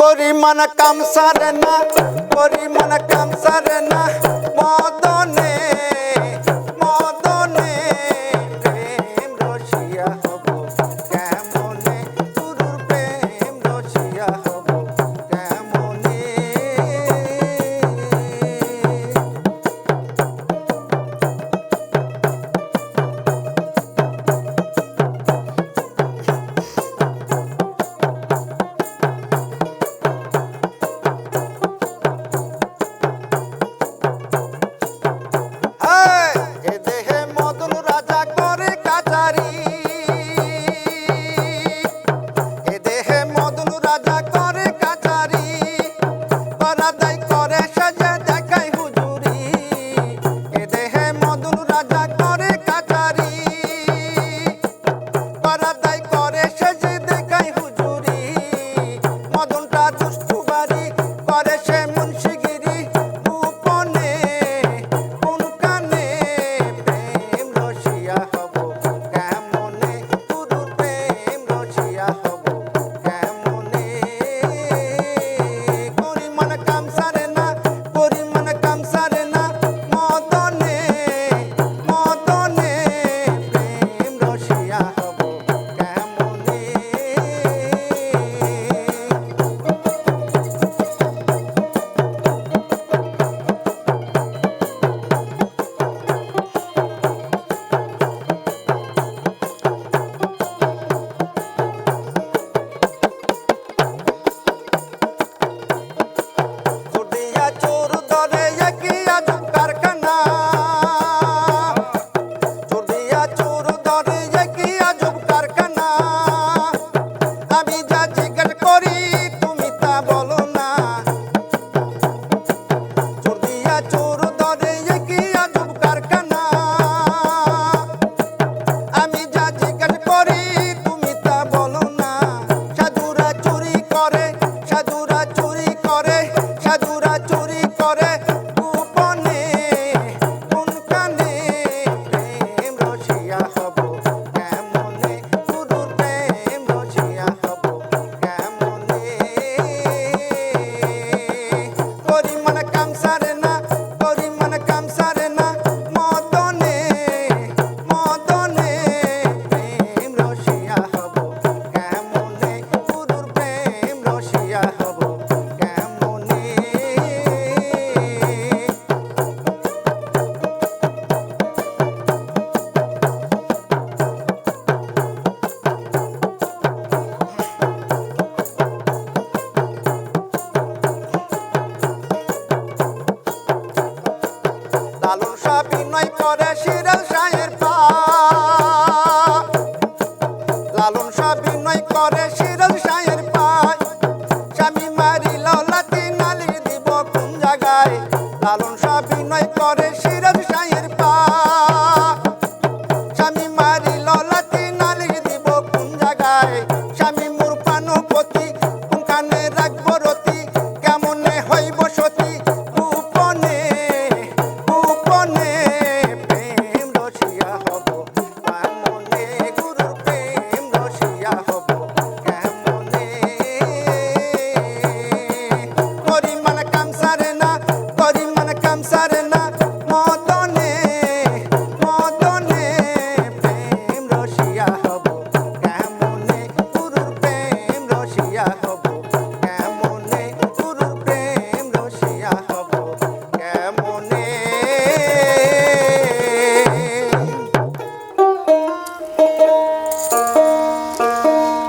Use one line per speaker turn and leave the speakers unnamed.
করি মন কাম সারে না করি মন কাম সারে না। মদনে মদনে, প্রেম রসিয়া হব কেমনে? প্রেম রসিয়া Hashem বিনয় করে শিরাল সাহের পা। লালন শাহ বিনয় করে শিরাল সাহের নালি দিব কোন জায়গায়? লালন শাহ বিনয়